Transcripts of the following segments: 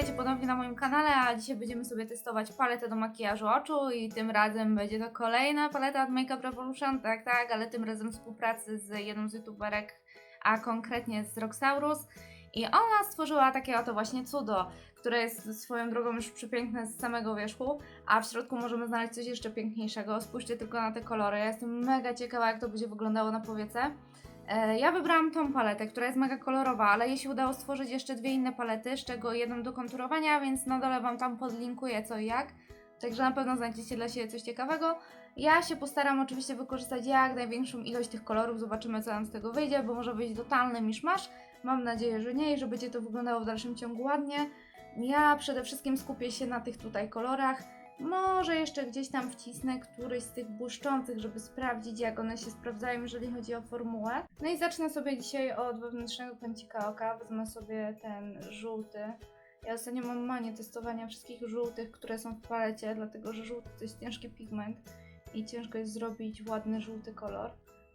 witajcie ponownie na moim kanale, a dzisiaj będziemy sobie testować paletę do makijażu oczu i tym razem będzie to kolejna paleta od Makeup Revolution, tak, tak, ale tym razem współpracy z jedną z youtuberek, a konkretnie z Roxaurus i ona stworzyła takie oto właśnie cudo, które jest swoją drogą już przepiękne z samego wierzchu, a w środku możemy znaleźć coś jeszcze piękniejszego. Spójrzcie tylko na te kolory, ja jestem mega ciekawa jak to będzie wyglądało na powiece. E, Ja wybrałam tą paletę, która jest mega kolorowa, ale jej się udało stworzyć jeszcze dwie inne palety, z czego jedną do konturowania, więc na dole Wam tam podlinkuję co i jak. Także na pewno znajdziecie dla siebie coś ciekawego. Ja się postaram oczywiście wykorzystać jak największą ilość tych kolorów, zobaczymy co nam z tego wyjdzie, bo może wyjść totalny miszmasz. Mam nadzieję, że nie i że będzie to wyglądało w dalszym ciągu ładnie. Ja przede wszystkim skupię się na tych tutaj kolorach. Może jeszcze gdzieś tam wcisnę któryś z tych błyszczących, żeby sprawdzić, jak one się sprawdzają, jeżeli chodzi o formułę. No i zacznę sobie dzisiaj od wewnętrznego kącika oka. Wezmę sobie ten żółty. Ja ostatnio mam manię testowania wszystkich żółtych, które są w palecie, dlatego że żółty to jest ciężki pigment i ciężko jest zrobić ładny żółty kolor.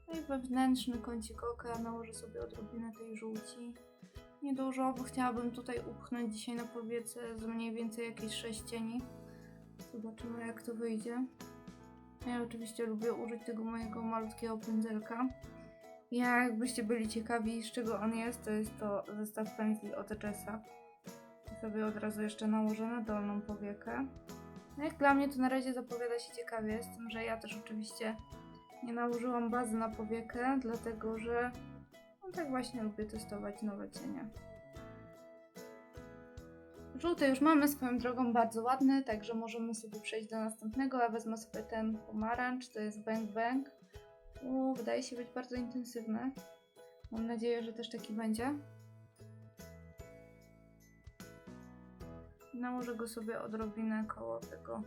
No i wewnętrzny kącik oka nałożę sobie odrobinę tej żółci. Niedużo, bo chciałabym tutaj upchnąć dzisiaj na powiece z mniej więcej jakieś 6 cieni. Zobaczymy jak to wyjdzie. Ja oczywiście lubię użyć tego mojego malutkiego pędzelka. Jakbyście byli ciekawi z czego on jest, to jest to zestaw pędzli od Jessa. Sobie od razu jeszcze nałożę na dolną powiekę. No jak dla mnie to na razie zapowiada się ciekawie, z tym, że ja też oczywiście nie nałożyłam bazy na powiekę, dlatego że no tak właśnie lubię testować nowe cienie. Żółty już mamy swoją drogą bardzo ładny, także możemy sobie przejść do następnego. Ja wezmę sobie ten pomarańcz, to jest Bang Bang. U, wydaje się być bardzo intensywny. Mam nadzieję, że też taki będzie. Nałożę go sobie odrobinę koło tego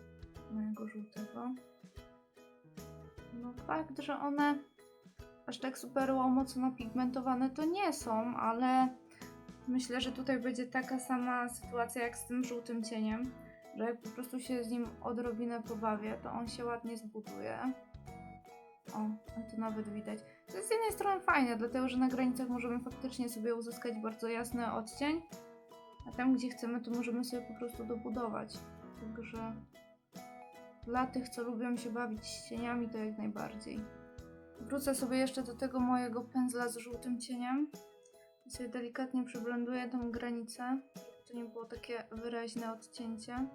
mojego żółtego. No fakt, że one aż tak super mocno pigmentowane to nie są, ale myślę, że tutaj będzie taka sama sytuacja jak z tym żółtym cieniem, że jak po prostu się z nim odrobinę pobawię, to on się ładnie zbuduje. O, a tu nawet widać. To jest z jednej strony fajne, dlatego że na granicach możemy faktycznie sobie uzyskać bardzo jasny odcień, a tam gdzie chcemy, to możemy sobie po prostu dobudować. Także dla tych, co lubią się bawić cieniami, to jak najbardziej. Wrócę sobie jeszcze do tego mojego pędzla z żółtym cieniem. I sobie delikatnie przeblenduję tą granicę, żeby to nie było takie wyraźne odcięcie.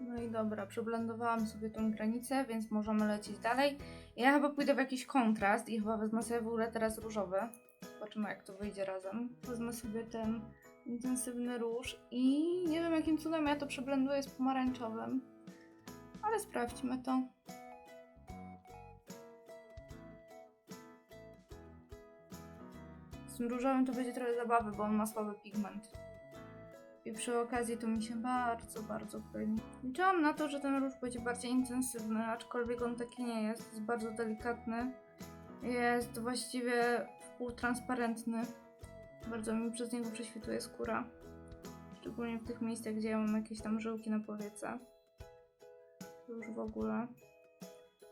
No i dobra, przeblendowałam sobie tą granicę, więc możemy lecieć dalej. Ja chyba pójdę w jakiś kontrast i chyba wezmę sobie w ogóle teraz różowy. Zobaczymy jak to wyjdzie razem. Wezmę sobie ten intensywny róż i nie wiem jakim cudem ja to przeblenduję z pomarańczowym. Ale sprawdźmy to. Z tym różowym to będzie trochę zabawy, bo on ma słaby pigment. I przy okazji to mi się bardzo, bardzo pyli. Liczyłam na to, że ten róż będzie bardziej intensywny, aczkolwiek on taki nie jest. Jest bardzo delikatny. Jest właściwie półtransparentny. Bardzo mi przez niego prześwituje skóra. Szczególnie w tych miejscach, gdzie ja mam jakieś tam żyłki na powiece. Już w ogóle.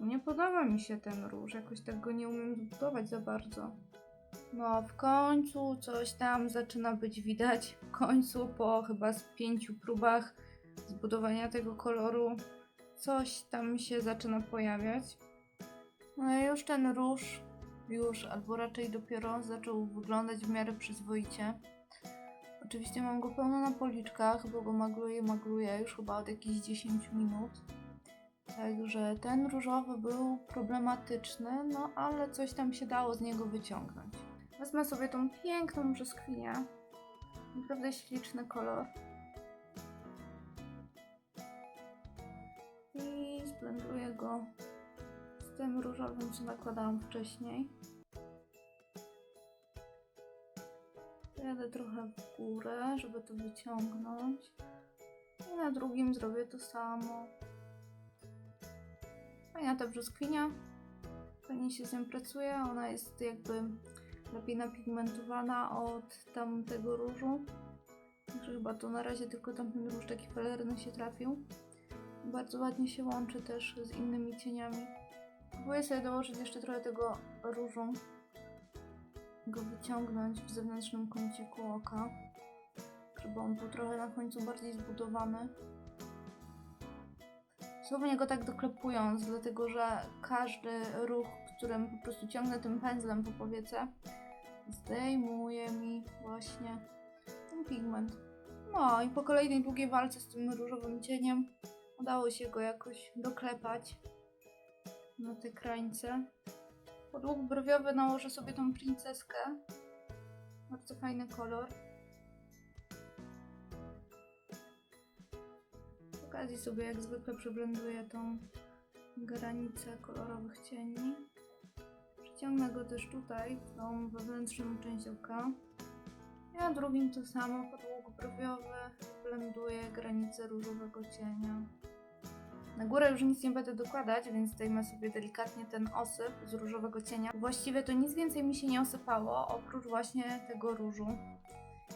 Nie podoba mi się ten róż. Jakoś tak go nie umiem zbudować za bardzo. No, w końcu coś tam zaczyna być widać. W końcu, po chyba z pięciu próbach zbudowania tego koloru, coś tam się zaczyna pojawiać. No i już ten róż, już, albo raczej dopiero zaczął wyglądać w miarę przyzwoicie. Oczywiście mam go pełno na policzkach, bo go magluję, magluję już chyba od jakichś 10 minut. Także ten różowy był problematyczny, no ale coś tam się dało z niego wyciągnąć. Wezmę sobie tą piękną brzoskwinię. Naprawdę śliczny kolor. I zblenduję go z tym różowym, co nakładałam wcześniej. Jadę trochę w górę, żeby to wyciągnąć. I na drugim zrobię to samo. Fajna ta brzoskwinia. Fajnie się z nią pracuje. Ona jest jakby lepiej napigmentowana od tamtego różu. Także chyba to na razie tylko tamten róż taki felerny się trafił. Bardzo ładnie się łączy też z innymi cieniami. Próbuję sobie dołożyć jeszcze trochę tego różu. Go wyciągnąć w zewnętrznym kąciku oka. żeby on był trochę na końcu bardziej zbudowany. Słownie go tak doklepując, dlatego że każdy ruch, którym po prostu ciągnę tym pędzlem po powiece, zdejmuje mi właśnie ten pigment. No i po kolejnej długiej walce z tym różowym cieniem udało się go jakoś doklepać na te krańce. Pod łuk brwiowy nałożę sobie tą princeskę. Bardzo fajny kolor. Z okazji sobie jak zwykle przeblenduję tą granicę kolorowych cieni. Przyciągnę go też tutaj, w tą wewnętrzną część oka. Na drugim to samo, pod łuk brwiowy, blenduję granicę różowego cienia. Na górę już nic nie będę dokładać, więc zdejmę sobie delikatnie ten osyp z różowego cienia. Właściwie to nic więcej mi się nie osypało, oprócz właśnie tego różu.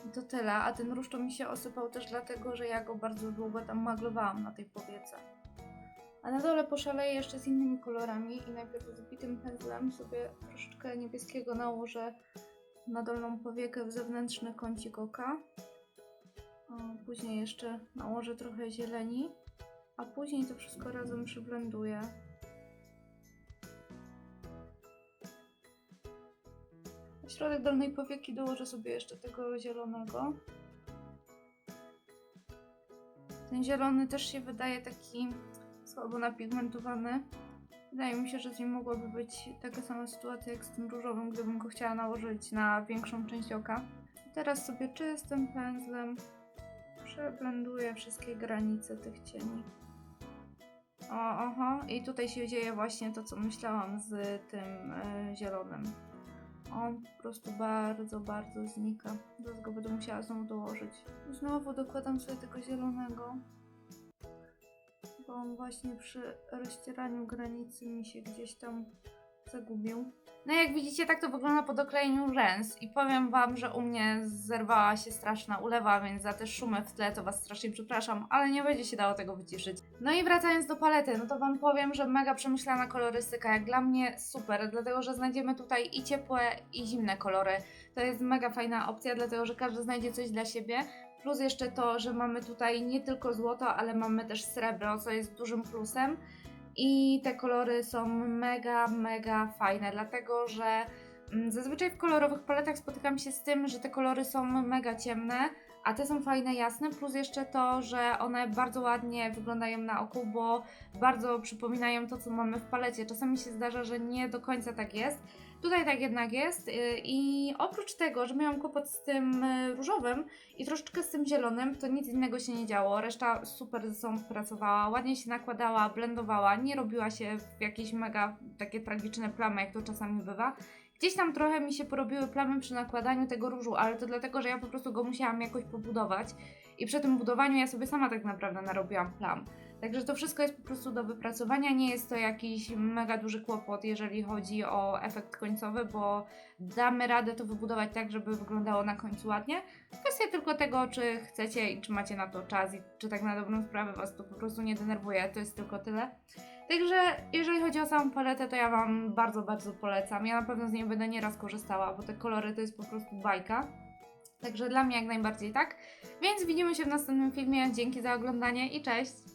I to tyle, a ten róż to mi się osypał też dlatego, że ja go bardzo długo tam maglowałam na tej powiece. A na dole poszaleję jeszcze z innymi kolorami i najpierw z bitym pędzlem sobie troszeczkę niebieskiego nałożę na dolną powiekę w zewnętrzny kącik oka. Później jeszcze nałożę trochę zieleni, a później to wszystko razem przyblenduję. Na środek dolnej powieki dołożę sobie jeszcze tego zielonego. Ten zielony też się wydaje taki słabo napigmentowany. Wydaje mi się, że z nim mogłaby być taka sama sytuacja jak z tym różowym, gdybym go chciała nałożyć na większą część oka. Teraz sobie czystym pędzlem przeblenduję wszystkie granice tych cieni. O, oho, i tutaj się dzieje właśnie to, co myślałam z tym e, zielonym. On po prostu bardzo, bardzo znika. Teraz go będę musiała znowu dołożyć. Znowu dokładam sobie tego zielonego. Bo właśnie przy rozcieraniu granicy mi się gdzieś tam zagubił. No jak widzicie, tak to wygląda po doklejeniu rzęs i powiem wam, że u mnie zerwała się straszna ulewa, więc za te szumy w tle to was strasznie przepraszam, ale nie będzie się dało tego wyciszyć. No i wracając do palety, no to wam powiem, że mega przemyślana kolorystyka, jak dla mnie super, dlatego że znajdziemy tutaj i ciepłe i zimne kolory. To jest mega fajna opcja, dlatego że każdy znajdzie coś dla siebie. Plus jeszcze to, że mamy tutaj nie tylko złoto, ale mamy też srebro, co jest dużym plusem. I te kolory są mega, mega fajne, dlatego że mm, zazwyczaj w kolorowych paletach spotykam się z tym, że te kolory są mega ciemne, a te są fajne, jasne, plus jeszcze to, że one bardzo ładnie wyglądają na oku, bo bardzo przypominają to, co mamy w palecie. Czasami się zdarza, że nie do końca tak jest. Tutaj tak jednak jest y, i oprócz tego, że miałam kłopot z tym y, różowym i troszeczkę z tym zielonym, to nic innego się nie działo. Reszta super ze sobą pracowała, ładnie się nakładała, blendowała, nie robiła się w jakieś mega takie tragiczne plamy, jak to czasami bywa. Gdzieś tam trochę mi się porobiły plamy przy nakładaniu tego różu, ale to dlatego, że ja po prostu go musiałam jakoś pobudować i przy tym budowaniu ja sobie sama tak naprawdę narobiłam plam. Także to wszystko jest po prostu do wypracowania. Nie jest to jakiś mega duży kłopot, jeżeli chodzi o efekt końcowy, bo damy radę to wybudować tak, żeby wyglądało na końcu ładnie. Kwestia tylko tego, czy chcecie i czy macie na to czas i czy tak na dobrą sprawę Was to po prostu nie denerwuje. To jest tylko tyle. Także jeżeli chodzi o samą paletę, to ja Wam bardzo, bardzo polecam. Ja na pewno z niej będę nieraz korzystała, bo te kolory to jest po prostu bajka. Także dla mnie jak najbardziej tak. Więc widzimy się w następnym filmie. Dzięki za oglądanie i cześć!